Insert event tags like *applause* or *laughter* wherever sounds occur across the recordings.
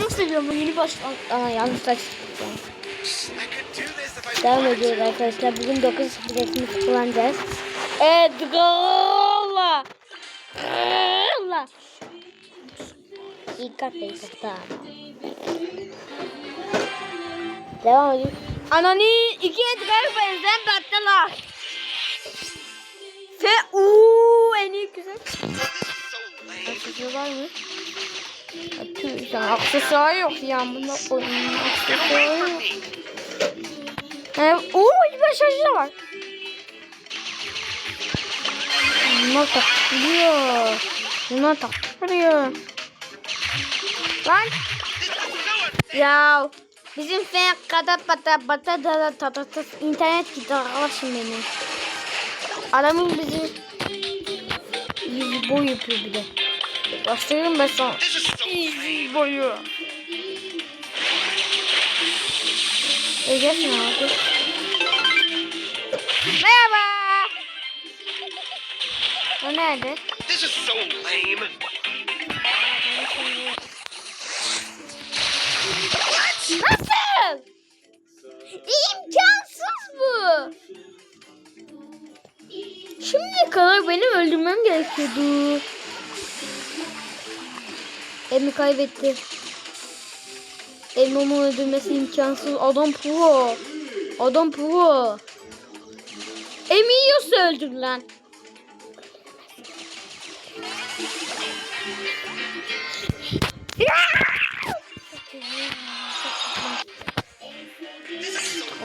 Çok seviyorum. Bu yeni baş... Aa yanlış saç. Devam ediyoruz arkadaşlar. Bugün 9 biletimizi kullanacağız. Evet. Golla. Golla. İlk kartta ilk kartta. Devam ediyoruz. Anani iki Edgar benzen battılar. Ve uuu en iyi güzel. Aksesuar var mı? Sana aksesuar yok ya. Bunda koyayım. Aksesuar yok. Ee, şarjı da var. Bunlar takılıyor. Bunlar takılıyor. Lan. Ya bizim fen kata pata pata da da ta ta ta internet gitti arkadaşım benim. Adamın bizi boy yapıyor bir de. Başlayalım ben sana. Yüz boyu. Öleceksin abi. Merhaba. O nerede? This is so lame. Nasıl? İmkansız bu. Şimdiye kadar benim öldürmem gerekiyordu. Emi kaybetti. Elmamı öldürmesi imkansız. Adam pro. Adam pro. Emi yiyorsa öldür lan.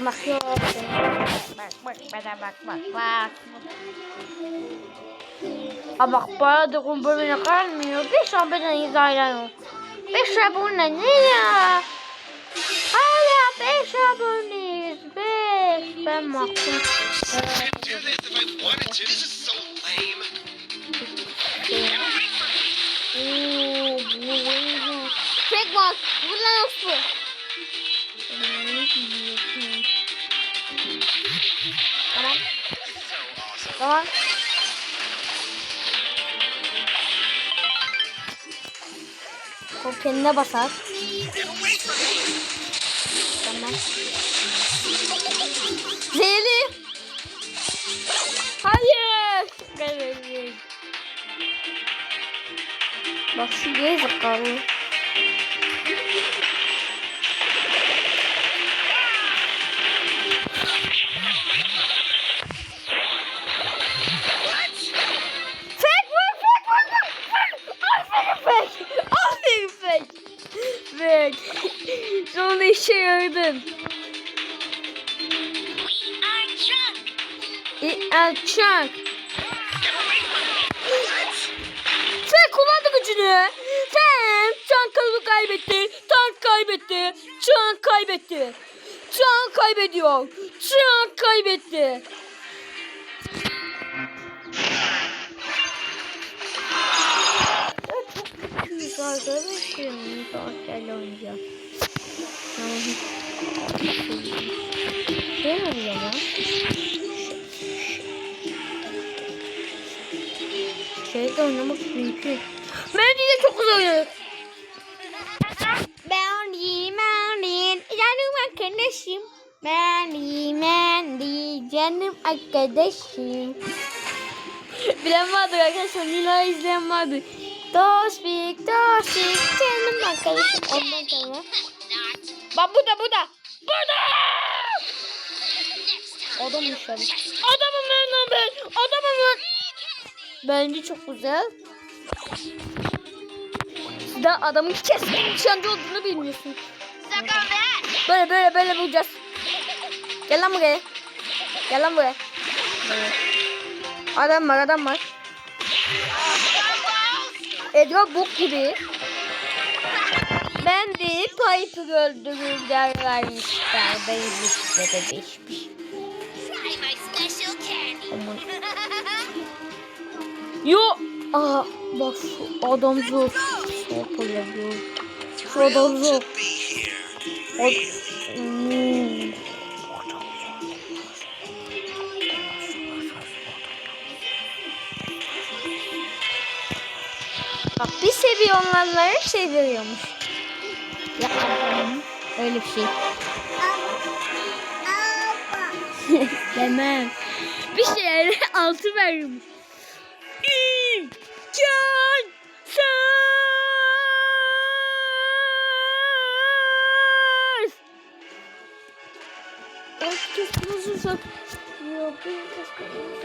Bak. Bak bak bak bak bak bak. Aa bak bana da kumbara kalmıyor. Beş abone izleniyor. Beş abone ne ya? Hala beş aboneyiz. Beş. Ben baktım. I could do this if I O kendine basar. Tamam. Zehirli. Hayır. Evet. Bak şu gerizekalı. Fake Alçak. Sen kullandı gücünü. Sen tank kaybetti. Tank kaybetti. Tank kaybetti. Tank kaybediyor. Tank kaybetti. Arkadaşım. Sosyal oynayacağız. Şey mi oluyor ya? Şeyde oynamak mümkün. Melody de çok güzel oynuyor. Melody, Melody, canım arkadaşım. Melody, Melody, canım arkadaşım. *laughs* Bilen vardır arkadaşlar. Nila izleyen vardır. Tospik, Tospik, canım arkadaşım. Ondan sonra. Bak burada, burada. Burada! Adammış abi. Adamım ben ben. Adamım ben. Bence çok güzel. De adamın keskin nişancı olduğunu bilmiyorsun. Böyle böyle böyle bulacağız. Gel lan buraya. Gel lan buraya. Adam var adam var. Edgar bok gibi. Ben de Piper öldürür derlermişler. Beymiş de de değişmiş. Yo. Aa bak şu adam zor. Yapılıyor. Şu adam zor. Hmm. Bak bir seviye olanları seviyormuş. Ya öyle bir şey. *laughs* Demem. Bir şeylere altı veririm. Nasılsa. Yok, herkes nasılsa.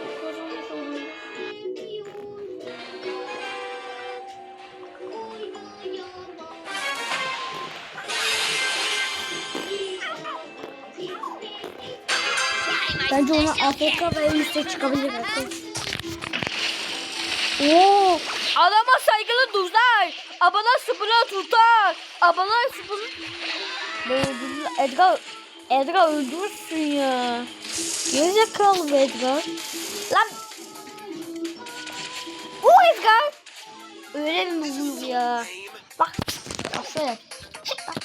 Bence ona AFK ve en üstte çıkabilir. Oo, adama saygılı duzlar. Abana sıfıra tutar. Abana sıfır. Edgar, Edgar öldürürsün ya. Gerizekalı be Edgar. Lan. Bu Edgar. Öyle mi bu ya? Bak. Şöyle. Çık bak.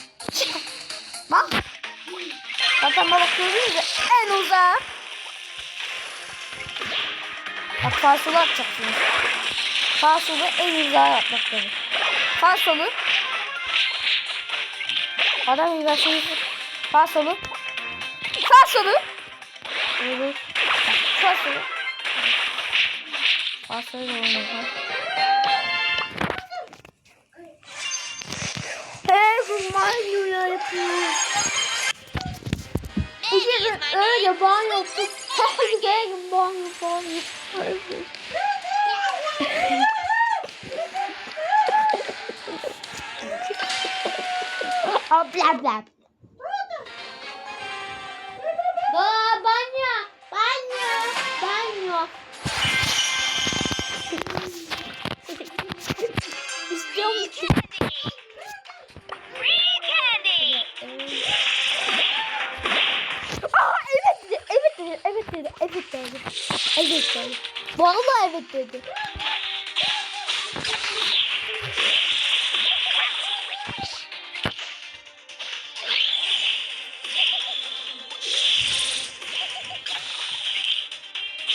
Zaten bana bakıyoruz ya en uzağa. Bak fasolu atacaksınız. Fasolu en uzağa yapmak dedi. Fasolu. Adam güzel Fasolu. Fasolu. Evet. Fasolu. Fasolu da olmaz. Hey bu Mario yapıyor. İşte öyle ban yoktu. Her gün ban ban Abla *laughs* abla. Baba evet dedi, evet dedi. Vallahi evet dedi.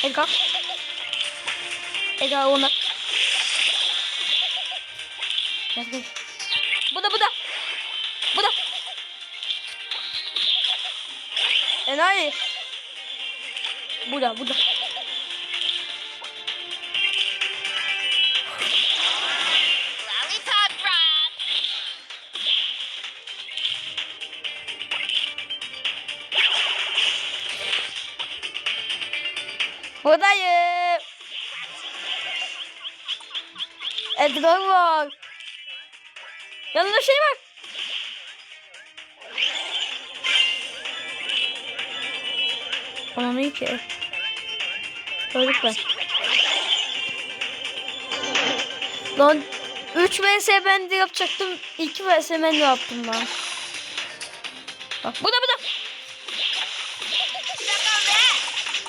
Edgar. Edgar ona. Gel. Bu da bu da. Bu da. Enayi. Bu da bu da. Lollipop drop. Buradayım. Edgar var. Yanında şey var. Ne ki? Öldük ben. Lan 3 vs ben de yapacaktım. 2 vs ben de yaptım lan. Bak bu da bu da.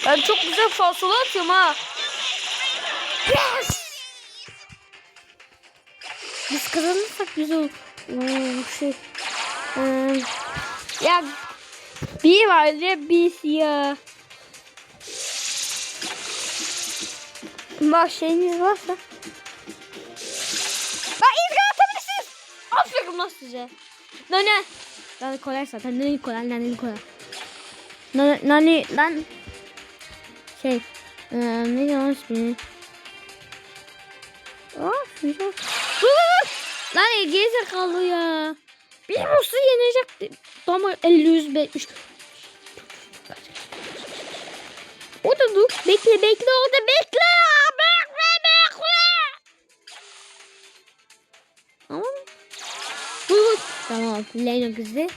Ben çok güzel fasolu atıyorum ha. Yes! Biz kazanırsak güzel olur. Oo, şey. Ee, ya bir var ya bir ya. Bak şeyiniz varsa. Bak izgar atabilirsiniz. Aferin lan size. Nane. Nane kolay zaten. Nane kolay. Nane kolay. Nane, nane lan. Şey. Ee, ne diyor ismi? Aa, güzel. Lan gerizekalı ya. Bir musu yenecekti. Ama 50 100 betmiş. O da dur. Bekle bekle orada. Bekle Tamam. Leyla kızı.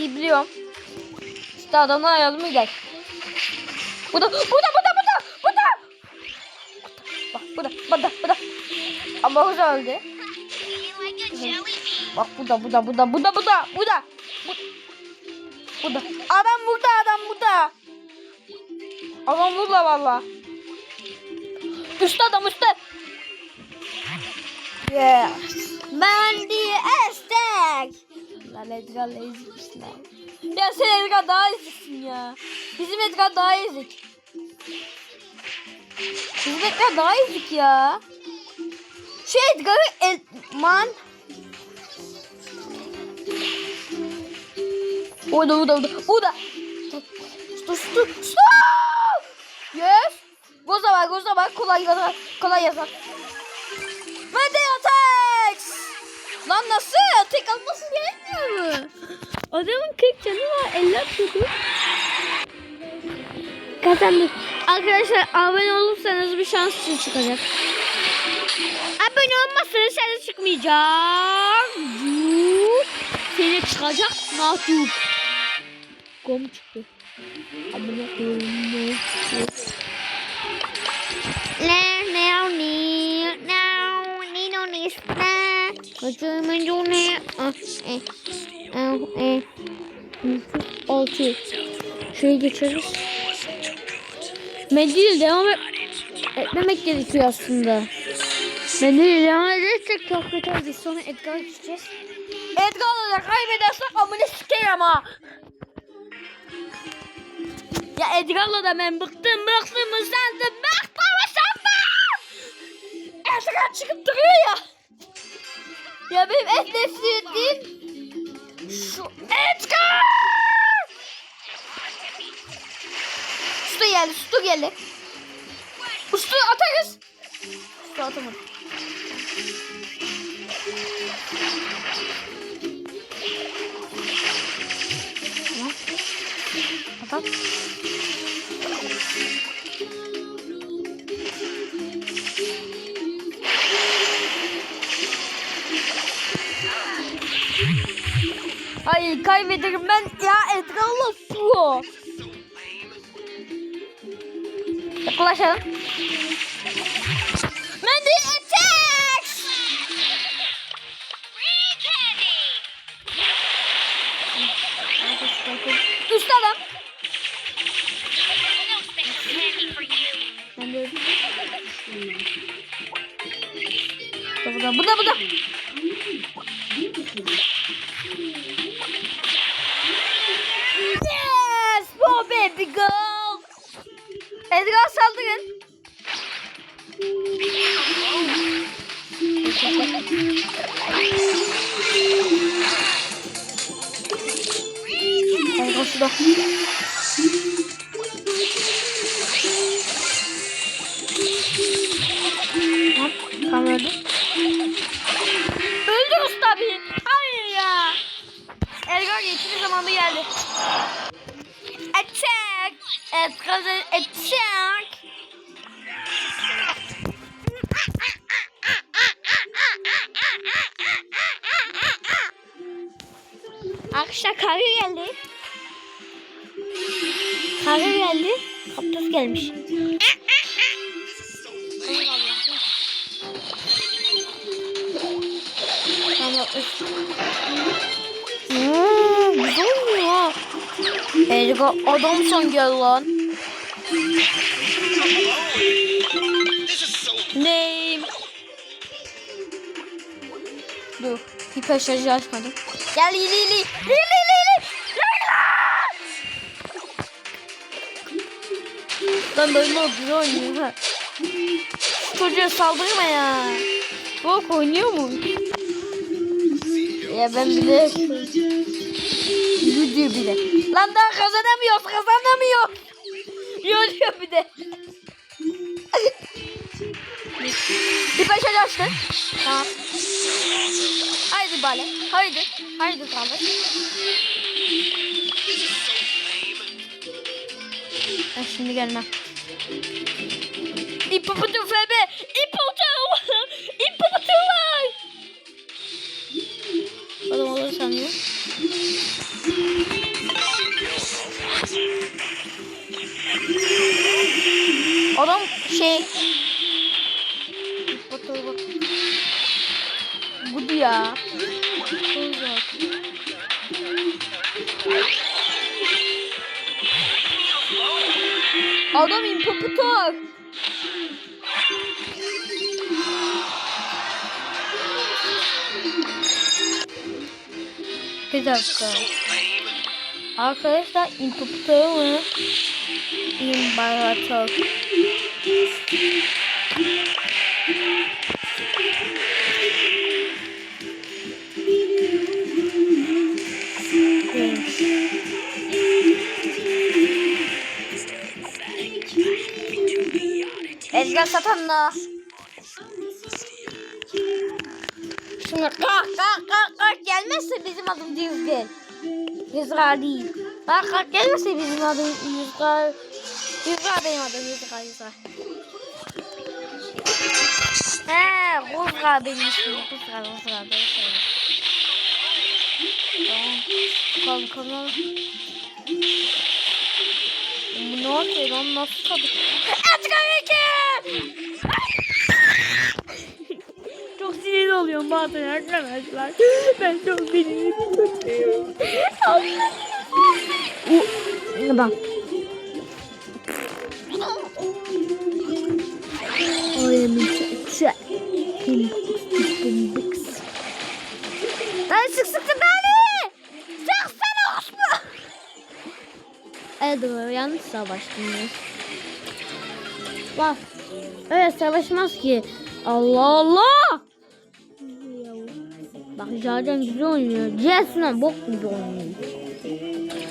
Ben taktiği biliyorum. İşte adamı ayalım gel. Bu da bu da bu da bu da bu da. Bak bu da bu da bu da. Ama o da öldü. Bak bu da bu da bu da bu da bu da bu da. Bu, bu da. Adam burada adam burada. Adam burada valla. Üstte adam üstte. Yes. Mandy Estek. Lan Edgar'la ezikmişsin lan. Ya sen Edgar daha eziksin ya. Bizim Edgar daha ezik. Bizim Edgar daha ezik ya. Şu Edgar'ı Edman Orada orada orada. Orada. Stu stu stu. Yes. Goza var goza var. Kolay yazar. Kolay yazar. Ve de attacks. Lan nasıl? Tek alması gerekmiyor mu? Adamın 40 canı var. 50 atıyordu. Kazandık. Arkadaşlar abone olursanız bir şans size çıkacak. Abone olmazsanız size çıkmayacak. Seni çıkacak. Nasıl? Kom çıktı. Abone koyayım. Ne ne ne ne ne no ne ne. Kaçımın cu ne? Ah eh. Ah eh. Altı. Şöyle geçeriz. Mendil devam et etmemek gerekiyor aslında. Mendil devam edersek çok kötü olacak. Sonra Edgar'a gideceğiz. Edgar'la da kaybedersek amına sikeyim ha. Ya Edgar'la da ben bıktım bıktım usandım bıktım usandım. Edgar çıkıp duruyor ya. Ya benim et nefretim şu Edgar. Usta geldi, usta geldi. Usta atarız. Usta atamadı. Atak. Hayır kaybederim ben ya Edgar'la pro. Yaklaşalım. Mandy attacks! Üst adam. Bu da bu da bu da. Yes! Oh baby girl! Edgar saldırın. Şurada. Hop, Edgar attack. Arkadaşlar karı geldi. Karı geldi. Kaptız gelmiş. Edgar adam son gel lan. Name. Dur. Hiper şarjı açmadım. Gel Lili Lili. Lili Lili. Leyla. Lan böyle güzel oynuyor ha. Çocuğa saldırma ya. Bok oynuyor mu? Ya ben bile Gidiyor bir de. Lan daha kazanamıyoruz kazanamıyor. Yürüyor bir de. bir başa açtı. Tamam. Haydi bale. Haydi. Haydi kaldır. Ben şimdi gelmem. İpoputu febe. Şey Batur bak. Bu ya. Adam impoputor. Bir dakika. Arkadaşlar impoputor Edgar Satan'la. Şimdi kalk kalk kalk kalk gelmezse bizim adım Düzgün. Yüzgar değil. Kalk kalk gelmezse bizim adım Yüzgar. Yüzgar benim adım Yüzgar Yüzgar. He, Kuzgar benim ismim. Doğru söylüyorsun. Tamam. Kalk kalk. Bu ne oluyor lan nasıl tadı? Edgar iki! *laughs* çok sinirli oluyorum bazen arkadaşlar. Ben çok sinirli oluyorum. Bak. Lan sık sık beni! Sıksana Osman! Evet doğru yanlış savaştınız. Bak öyle savaşmaz ki. Allah Allah! Bak zaten güzel oynuyor. Jason bok gibi oynuyor.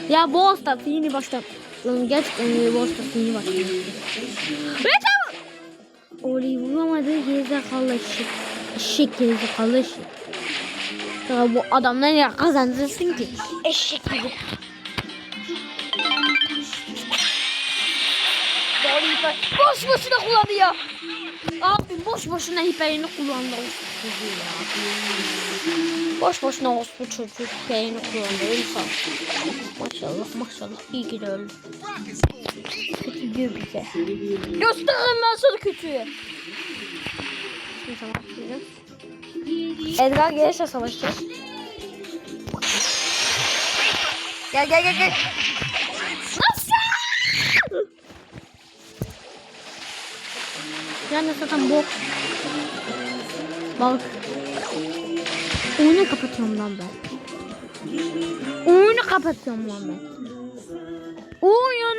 Ya bu hasta yeni başta. Gerçekten iyi bu hasta yeni başladı. Ve. Orayı vuramadı gerizekalı eşek. Eşek gerizekalı eşek. Ya bu adamlar ya kazandırsın ki. Eşek gibi. Boş boşuna kullanıyor. Abi boş boşuna hiperini kullandı. o çocuğu ya. Boş boşuna o çocuk hiperini kullandı. İnsan. Maşallah maşallah. İyi ki de öldü. Kötü diyor bize. Gösteririm ben sana kötüyü. Edgar gelirse savaşacağız. Gel gel gel gel. Yani zaten bok. Bak. Oyunu kapatıyorum lan ben. Oyunu kapatıyorum lan ben. Oyunu